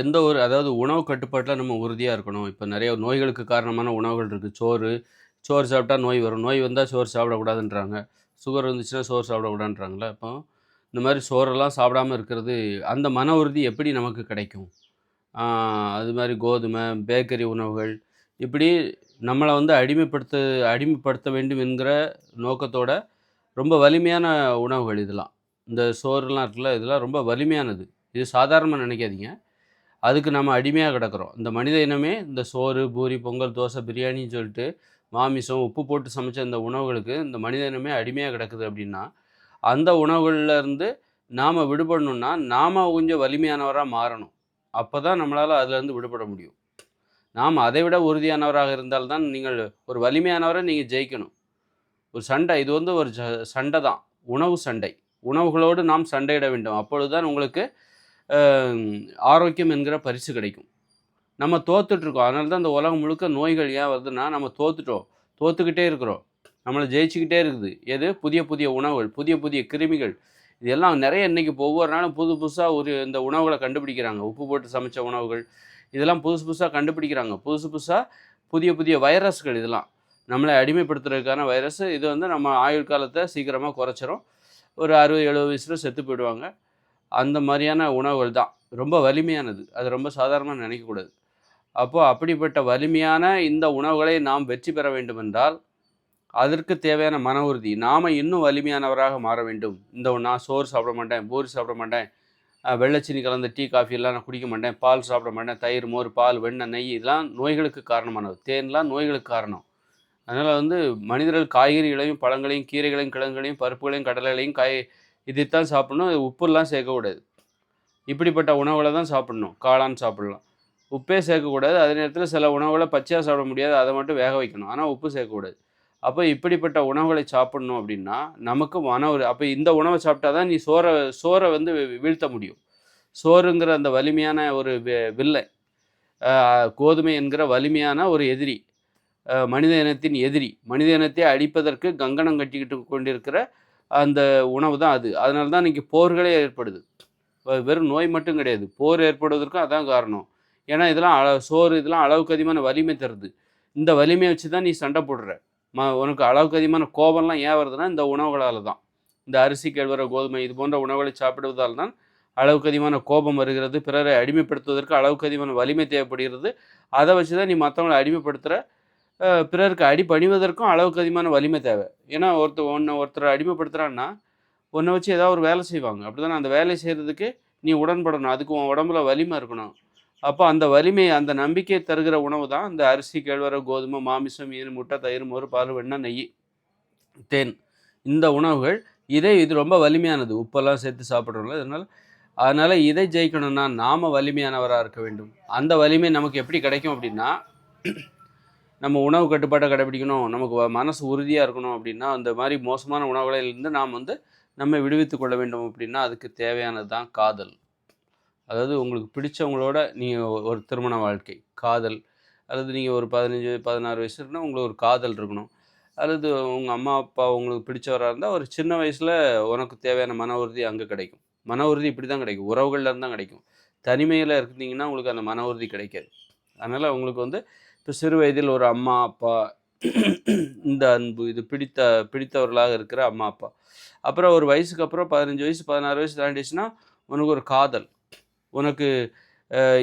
எந்த ஒரு அதாவது உணவு கட்டுப்பாட்டில் நம்ம உறுதியாக இருக்கணும். இப்போ நிறைய நோய்களுக்கு காரணமான உணவுகள் இருக்குது சோறு சோறு சாப்பிட்டா நோய் வரும். நோய் வந்தால் சோறு சாப்பிடக்கூடாதுன்றாங்க. சுகர் இருந்துச்சுன்னா சோறு சாப்பிடக்கூடாதுன்றாங்களே? அப்போ இந்த மாதிரி சோறெல்லாம் சாப்பிடாம இருக்கிறது அந்த மன உறுதி எப்படி நமக்கு கிடைக்கும்? அது மாதிரி கோதுமை பேக்கரி உணவுகள் இப்படி நம்மளை வந்து அடிமைப்படுத்த அடிமைப்படுத்த வேண்டும் என்கிற நோக்கத்தோட ரொம்ப வலிமையான உணவுகள் இதெல்லாம். இந்த சோறுலாம் இருக்குல்ல இதெல்லாம் ரொம்ப வலிமையானது. இது சாதாரணமாக நினைக்காதீங்க. அதுக்கு நம்ம அடிமையாக கிடக்குறோம். இந்த மனித இனமே இந்த சோறு பூரி பொங்கல் தோசை பிரியாணின்னு சொல்லிட்டு மாமிசம் உப்பு போட்டு சமைச்ச இந்த உணவுகளுக்கு இந்த மனித இனமே அடிமையாக கிடக்குது அப்படின்னா அந்த உணவுகள்லேருந்து நாம் விடுபடணும்னா நாம் கொஞ்சம் வலிமையானவராக மாறணும். அப்போ தான் நம்மளால் அதுலேருந்து விடுபட முடியும். நாம் அதை விட உறுதியானவராக இருந்தால்தான் நீங்கள் ஒரு வலிமையானவரை நீங்கள் ஜெயிக்கணும். ஒரு சண்டை இது வந்து ஒரு ச- சண்டை தான் உணவு சண்டை. உணவுகளோடு நாம் சண்டையிட வேண்டும். அப்பொழுது தான் உங்களுக்கு ஆரோக்கியம் என்கிற பரிசு கிடைக்கும். நம்ம தோத்துட்ருக்கோம். அதனால தான் இந்த உலகம் முழுக்க நோய்கள் ஏன் வருதுன்னா நம்ம தோத்துட்டோம். தோத்துக்கிட்டே இருக்கிறோம். நம்மளை ஜெயிச்சுக்கிட்டே இருக்குது. எது? புதிய புதிய உணவுகள் புதிய புதிய கிருமிகள். இதெல்லாம் நிறைய இன்றைக்கி ஒவ்வொரு நாளும் புது புதுசாக ஒரு இந்த உணவுகளை கண்டுபிடிக்கிறாங்க. உப்பு போட்டு சமைச்ச உணவுகள். இதெல்லாம் புதுசு புதுசாக கண்டுபிடிக்கிறாங்க. புதுசு புதுசாக புதிய புதிய வைரஸ்கள் இதெல்லாம். நம்மளை அடிமைப்படுத்துறதுக்கான வைரஸ். இது வந்து நம்ம ஆயுள் காலத்தை சீக்கிரமாக குறைச்சிரும். ஒரு அறுபது எழுபது வயசில் செத்து போயிடுவாங்க. அந்த மாதிரியான உணவுகள் தான். ரொம்ப வலிமையானது. அது ரொம்ப சாதாரணமாக நினைக்கக்கூடாது. அப்போது அப்படிப்பட்ட வலிமையான இந்த உணவுகளை நாம் வெற்றி பெற வேண்டுமென்றால் அதற்கு தேவையான மன உறுதி. நாம் இன்னும் வலிமையானவராக மாற வேண்டும். இந்த நான் சோறு சாப்பிட மாட்டேன் பூரி சாப்பிட மாட்டேன் அஹ், கலந்த டீ காஃபி எல்லாம் நான் குடிக்க மாட்டேன் பால் சாப்பிட மாட்டேன் தயிர் மோர் பால் வெண்ணெய் நெய் இதெல்லாம் நோய்களுக்கு காரணமானது. தேன்லாம் நோய்களுக்கு காரணம். அதனால் வந்து மனிதர்கள் காய்கறிகளையும் பழங்களையும் கீரைகளையும் கிழங்குகளையும் பருப்புகளையும் கடலைகளையும் காய் இதைத்தான் சாப்பிடணும் உப்புலாம் சேர்க்கக்கூடாது. இப்படிப்பட்ட உணவுகளை தான் சாப்பிடணும் காளான் சாப்பிடலாம். உப்பே சேர்க்கக்கூடாது அதே நேரத்தில் சில உணவுகளை பச்சையாக சாப்பிட முடியாது அதை மட்டும் வேக வைக்கணும். ஆனால் உப்பு சேர்க்கக்கூடாது. அப்போ இப்படிப்பட்ட உணவுகளை சாப்பிடணும் அப்படின்னா நமக்கு மன ஒரு அப்போ இந்த உணவை சாப்பிட்டா தான் நீ சோறை சோறை வந்து வீழ்த்த முடியும். சோறுங்கிற அந்த வலிமையான ஒரு வி- வில்லை கோதுமை என்கிற வலிமையான ஒரு எதிரி மனித இனத்தின் எதிரி மனித இனத்தை அழிப்பதற்கு கங்கணம் கட்டிக்கிட்டு கொண்டிருக்கிற அந்த உணவு தான் அது. அதனால தான் இன்றைக்கி போர்களே ஏற்படுது. வெறும் நோய் மட்டும் கிடையாது. போர் ஏற்படுவதற்கும் அதான் காரணம். ஏன்னா இதெல்லாம் அள சோறு இதெல்லாம் அளவுக்கு அதிகமான வலிமை தருது. இந்த வலிமையை வச்சு தான் நீ சண்டை போடுற. ம உனக்கு அளவுக்கு அதிகமான கோபம்லாம் ஏன் வருதுன்னா இந்த உணவுகளால் தான். இந்த அரிசி கேழ்வர கோதுமை இது போன்ற உணவுகளை சாப்பிடுவதால் தான் அளவுக்கு அதிகமான கோபம் வருகிறது. பிறரை அடிமைப்படுத்துவதற்கு அளவுக்கு அதிகமான வலிமை தேவைப்படுகிறது. அதை வச்சு தான் நீ மற்றவங்களை அடிமைப்படுத்துகிற பிறருக்கு அடி பணிவதற்கும் அளவுக்கு அதிகமான வலிமை தேவை. ஏன்னா ஒருத்தர் ஒன்று ஒருத்தரை அடிமைப்படுத்துகிறான்னா உன்னை வச்சு ஏதாவது ஒரு வேலை செய்வாங்க. அப்படி அந்த வேலை செய்கிறதுக்கு நீ உடன்படணும். அதுக்கு உன் உடம்புல வலிமை இருக்கணும். அப்போ அந்த வலிமை அந்த நம்பிக்கை தருகிற உணவு தான் இந்த அரிசி கேழ்வர கோதுமை மாமிசம் மீன் முட்டை தயிர் மோர் பால் வெண்ணெய் நெய் தேன். இந்த உணவுகள் இதை இது ரொம்ப வலிமையானது. உப்பெல்லாம் சேர்த்து சாப்பிட்றோம்ல அதனால் அதனால் இதை ஜெயிக்கணும்னா நாம் வலிமையானவராக இருக்க வேண்டும். அந்த வலிமை நமக்கு எப்படி கிடைக்கும் அப்படின்னா நம்ம உணவு கட்டுப்பாட்டை கடைபிடிக்கணும் நமக்கு மனசு உறுதியாக இருக்கணும் அப்படின்னா அந்த மாதிரி மோசமான உணவுகளிலிருந்து நாம் வந்து நம்ம விடுவித்து கொள்ள வேண்டும் அப்படின்னா அதுக்கு தேவையானது தான் காதல். அதாவது உங்களுக்கு பிடிச்சவங்களோட நீங்கள் ஒரு திருமண வாழ்க்கை காதல். அல்லது நீங்கள் ஒரு பதினஞ்சு பதினாறு வயசு இருக்குன்னா உங்களுக்கு ஒரு காதல் இருக்கணும். அல்லது உங்கள் அம்மா அப்பா உங்களுக்கு பிடிச்சவராக இருந்தால் ஒரு சின்ன வயசில் உனக்கு தேவையான மன உறுதி அங்கே கிடைக்கும். மன உறுதி இப்படி தான் கிடைக்கும். உறவுகள்லேருந்து தான் கிடைக்கும். தனிமையில் இருந்தீங்கன்னா உங்களுக்கு அந்த மன உறுதி கிடைக்காது. அதனால் உங்களுக்கு வந்து இப்போ சிறு வயதில் ஒரு அம்மா அப்பா இந்த அன்பு இது பிடித்த பிடித்தவர்களாக இருக்கிற அம்மா அப்பா. அப்புறம் ஒரு வயசுக்கு அப்புறம் பதினஞ்சு வயசு பதினாறு வயசு தாண்டிச்சுன்னா உனக்கு ஒரு காதல். உனக்கு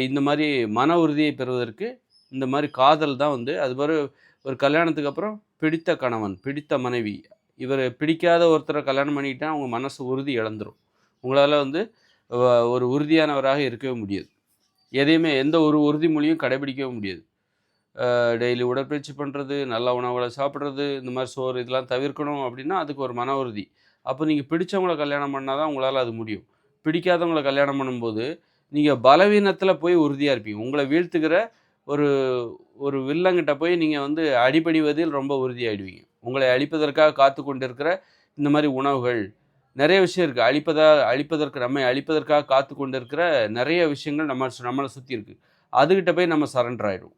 இந்த மாதிரி மன உறுதியை பெறுவதற்கு இந்த மாதிரி காதல் தான் வந்து அது மாதிரி ஒரு கல்யாணத்துக்கு அப்புறம் பிடித்த கணவன் பிடித்த மனைவி. இவர் பிடிக்காத ஒருத்தரை கல்யாணம் பண்ணிக்கிட்டா அவங்க மனசு உறுதி இழந்துரும். உங்களால் வந்து ஒரு உறுதியானவராக இருக்கவே முடியாது. எதையுமே எந்த ஒரு உறுதிமொழியும் கடைபிடிக்கவே முடியாது. டெய்லி உடற்பயிற்சி பண்ணுறது நல்ல உணவுகளை சாப்பிட்றது இந்த மாதிரி சோறு இதெல்லாம் தவிர்க்கணும் அப்படின்னா அதுக்கு ஒரு மன உறுதி. அப்போ நீங்கள் பிடிச்சவங்கள கல்யாணம் பண்ணால் தான் உங்களால் அது முடியும். பிடிக்காதவங்கள கல்யாணம் பண்ணும்போது நீங்கள் பலவீனத்தில் போய் உறுதியாக இருப்பீங்க. உங்களை வீழ்த்துக்கிற ஒரு ஒரு வில்லங்கிட்ட போய் நீங்கள் வந்து அடிபணிவதில் ரொம்ப உறுதியாகிடுவீங்க உங்களை அழிப்பதற்காக காத்து கொண்டிருக்கிற இந்த மாதிரி உணவுகள் நிறைய விஷயம் இருக்குது அழிப்பதா அழிப்பதற்கு நம்மை அழிப்பதற்காக காத்து கொண்டிருக்கிற நிறைய விஷயங்கள் நம்ம நம்மளை சுற்றி இருக்குது அதுக்கிட்ட போய் நம்ம சரண்டர் ஆகிடும்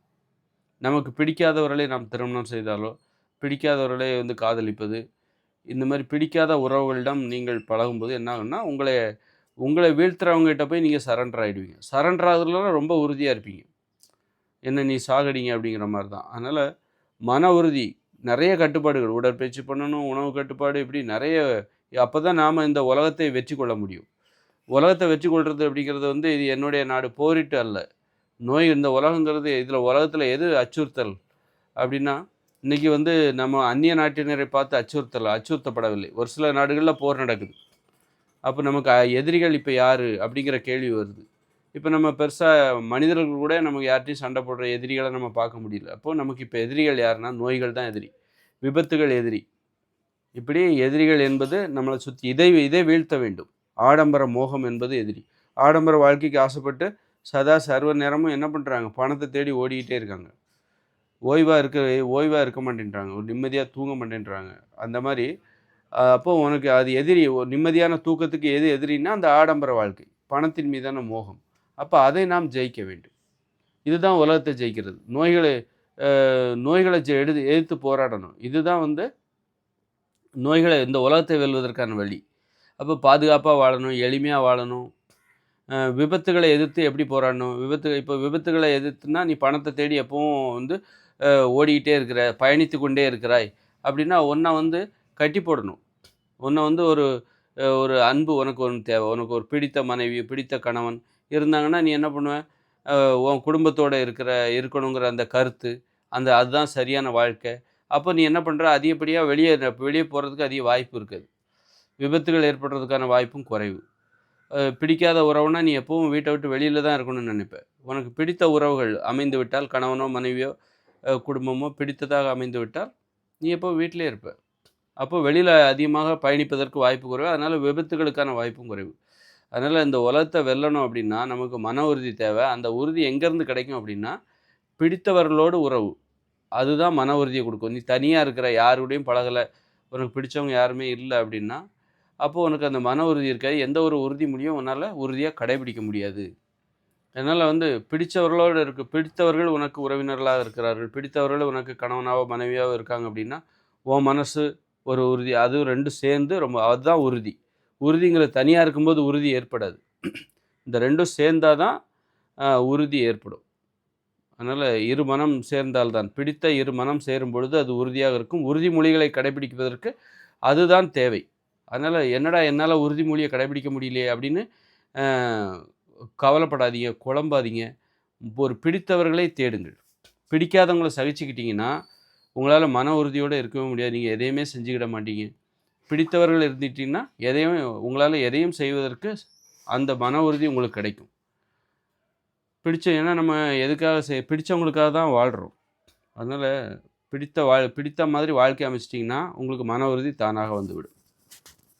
நமக்கு பிடிக்காதவர்களை நாம் திருமணம் செய்தாலோ பிடிக்காதவர்களை வந்து காதலிப்பது இந்த மாதிரி பிடிக்காத உறவுகளிடம் நீங்கள் பழகும்போது என்ன ஆகும்னா உங்களை உங்களை வீழ்த்துறவங்ககிட்ட போய் நீங்கள் சரண்டர் ஆகிடுவீங்க சரண்டர் ஆகுறதுலாம் ரொம்ப உறுதியாக இருப்பீங்க. என்ன நீ சாகடிங்க அப்படிங்கிற மாதிரி தான். அதனால் மன உறுதி நிறைய கட்டுப்பாடுகள் உடற்பயிற்சி பண்ணணும் உணவு கட்டுப்பாடு இப்படி நிறைய அப்போ தான் நாம் இந்த உலகத்தை வெற்றி கொள்ள முடியும். உலகத்தை வெற்றி கொள்வது அப்படிங்கிறது வந்து இது என்னுடைய நாடு போரிட்டு அல்ல. நோய் இந்த உலகங்கிறது இதில் உலகத்தில் எது அச்சுறுத்தல் அப்படின்னா இன்றைக்கி வந்து நம்ம அந்நிய நாட்டினரை பார்த்து அச்சுறுத்தல் அச்சுறுத்தப்படவில்லை. ஒரு சில நாடுகளில் போர் நடக்குது. அப்போ நமக்கு எதிரிகள் இப்போ யார் அப்படிங்கிற கேள்வி வருது. இப்போ நம்ம பெருசாக மனிதர்கள் கூட நமக்கு யார்ட்டையும் சண்டை போடுற எதிரிகளை நம்ம பார்க்க முடியல. அப்போது நமக்கு இப்போ எதிரிகள் யாருன்னா நோய்கள் தான் எதிரி. விபத்துகள் எதிரி. இப்படி எதிரிகள் என்பது நம்மளை சுற்றி இதை இதை வீழ்த்த வேண்டும். ஆடம்பர மோகம் என்பது எதிரி. ஆடம்பர வாழ்க்கைக்கு ஆசைப்பட்டு சதா சர்வ நேரமும் என்ன பண்ணுறாங்க பணத்தை தேடி ஓடிக்கிட்டே இருக்காங்க. ஓய்வாக இருக்க ஓய்வாக இருக்க மாட்டேன்றாங்க. ஒரு நிம்மதியாக தூங்க மாட்டேன்றாங்க. அந்த மாதிரி அப்போ உனக்கு அது எதிரி ஒரு நிம்மதியான தூக்கத்துக்கு எது எதிரின்னா அந்த ஆடம்பர வாழ்க்கை. பணத்தின் மீதான மோகம். அப்போ அதை நாம் ஜெயிக்க வேண்டும். இதுதான் உலகத்தை ஜெயிக்கிறது. நோய்களை நோய்களை எடுத்து எதிர்த்து போராடணும். இதுதான் வந்து நோய்களை இந்த உலகத்தை வெல்வதற்கான வழி. அப்போ பாதுகாப்பாக வாழணும் எளிமையாக வாழணும். விபத்துகளை எதிர்த்து எப்படி போராடணும்? விபத்து இப்போ விபத்துகளை எதிர்த்துனா நீ பணத்தை தேடி எப்பவும் வந்து ஓடிக்கிட்டே இருக்கிற பயணித்து கொண்டே இருக்கிறாய். அப்படின்னா ஒன்றை வந்து கட்டி போடணும். ஒன்றை வந்து ஒரு ஒரு அன்பு உனக்கு ஒன்று தேவை. உனக்கு ஒரு பிடித்த மனைவி பிடித்த கணவன் இருந்தாங்கன்னா நீ என்ன பண்ணுவேன் உன் குடும்பத்தோடு இருக்கிற இருக்கணுங்கிற அந்த கருத்து அந்த அதுதான் சரியான வாழ்க்கை. அப்போ நீ என்ன பண்ணுற அதிகப்படியாக வெளியே வெளியே போகிறதுக்கு அதிக வாய்ப்பு இருக்குது. விபத்துகள் ஏற்படுறதுக்கான வாய்ப்பும் குறைவு. பிடிக்காத உறவுனா நீ எப்பவும் வீட்டை விட்டு வெளியில் தான் இருக்கணும்னு நினைப்பேன். உனக்கு பிடித்த உறவுகள் அமைந்து விட்டால் கணவனோ மனைவியோ குடும்பமோ பிடித்ததாக அமைந்து விட்டால் நீ எப்போ வீட்டிலே இருப்ப. அப்போ வெளியில் அதிகமாக பயணிப்பதற்கு வாய்ப்பு குறைவு. அதனால் விபத்துகளுக்கான வாய்ப்பும் குறைவு. அதனால் இந்த உலகத்தை வெல்லணும் அப்படின்னா நமக்கு மன உறுதி தேவை. அந்த உறுதி எங்கேருந்து கிடைக்கும் அப்படின்னா பிடித்தவர்களோடு உறவு. அதுதான் மன உறுதியை கொடுக்கும். நீ தனியாக இருக்கிற யாருடையும் பழகலை உனக்கு பிடிச்சவங்க யாருமே இல்லை அப்படின்னா அப்போது உனக்கு அந்த மன உறுதி இருக்காது. எந்த ஒரு உறுதிமொழியும் உன்னால் உறுதியாக கடைபிடிக்க முடியாது. அதனால் வந்து பிடித்தவர்களோடு இருக்கு. பிடித்தவர்கள் உனக்கு உறவினர்களாக இருக்கிறார்கள். பிடித்தவர்கள் உனக்கு கணவனாவோ மனைவியாவோ இருக்காங்க அப்படின்னா உன் மனசு ஒரு உறுதி. அதுவும் ரெண்டும் சேர்ந்து ரொம்ப அதுதான் உறுதி. உறுதிங்கிற தனியாக இருக்கும்போது உறுதி ஏற்படாது. இந்த ரெண்டும் சேர்ந்தால் தான் உறுதி ஏற்படும். அதனால் இரு மனம் சேர்ந்தால்தான். பிடித்த இரு மனம் சேரும் பொழுது அது உறுதியாக இருக்கும். உறுதிமொழிகளை கடைபிடிப்பதற்கு அதுதான் தேவை. அதனால் என்னடா என்னால் உறுதிமொழியை கடைபிடிக்க முடியலையே அப்படின்னு கவலைப்படாதீங்க குழம்பாதீங்க. ஒரு பிடித்தவர்களை தேடுங்கள். பிடிக்காதவங்களை சகிச்சுக்கிட்டிங்கன்னா உங்களால் மன உறுதியோடு இருக்கவே முடியாது. நீங்கள் எதையுமே செஞ்சுக்கிட மாட்டீங்க. பிடித்தவர்கள் இருந்துட்டிங்கன்னா எதையும் உங்களால் எதையும் செய்வதற்கு அந்த மன உறுதி உங்களுக்கு கிடைக்கும். பிடிச்ச ஏன்னா நம்ம எதுக்காக செய் பிடித்தவங்களுக்காக தான் வாழ்கிறோம் அதனால் பிடித்த வாழ் பிடித்த மாதிரி வாழ்க்கை அமைச்சிட்டிங்கன்னா உங்களுக்கு மன உறுதி தானாக வந்துவிடும்.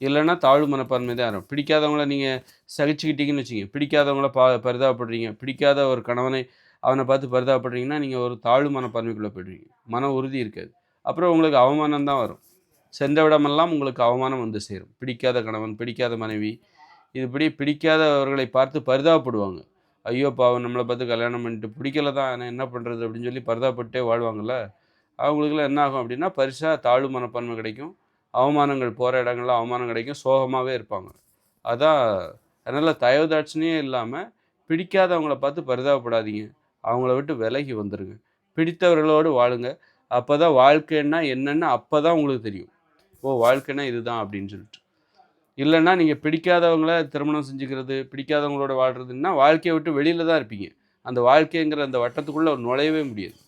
இல்லைன்னா தாழ்வு மனப்பான்மை தான் இருக்கும் பிடிக்காதவங்கள நீங்கள் சகிச்சுக்கிட்டீங்கன்னு வச்சுங்க பிடிக்காதவங்கள பா பரிதாபப்படுறீங்க. பிடிக்காத ஒரு கணவனை அவனை பார்த்து பரிதாபப்படுறீங்கன்னா நீங்கள் ஒரு தாழ்வு மனப்பான்மைக்குள்ளே போய்டுவீங்க. மன உறுதி இருக்காது. அப்புறம் உங்களுக்கு அவமானம் தான் வரும். சென்ற விடமெல்லாம் உங்களுக்கு அவமானம் வந்து சேரும். பிடிக்காத கணவன் பிடிக்காத மனைவி இதுபடி பிடிக்காதவர்களை பார்த்து பரிதாபப்படுவாங்க. ஐயோ பாவம் நம்மளை பார்த்து கல்யாணம் பண்ணிட்டு பிடிக்கல தான் என்ன பண்ணுறது அப்படின்னு சொல்லி பரிதாபப்பட்டே வாழ்வாங்கள்ல அவங்களுக்குலாம் என்ன ஆகும் அப்படின்னா பரிசாக தாழ்வு மனப்பான்மை கிடைக்கும். அவமானங்கள் போகிற இடங்கள்ல அவமானம் கிடைக்கும் சோகமாகவே இருப்பாங்க. அதான் அதனால் தயவுதாட்சணியே இல்லாமல் பிடிக்காதவங்கள பார்த்து பரிதாபப்படாதீங்க. அவங்கள விட்டு விலகி வந்துடுங்க பிடித்தவர்களோடு வாழுங்க. அப்போ தான் வாழ்க்கைன்னா என்னென்னு அப்போ தான் உங்களுக்கு தெரியும். ஓ வாழ்க்கைன்னா இதுதான் அப்படின்னு சொல்லிட்டு. இல்லைன்னா நீங்கள் பிடிக்காதவங்கள திருமணம் செஞ்சுக்கிறது பிடிக்காதவங்களோட வாழ்கிறதுன்னா வாழ்க்கையை விட்டு வெளியில் தான் இருப்பீங்க. அந்த வாழ்க்கைங்கிற அந்த வட்டத்துக்குள்ளே நுழையவே முடியாது.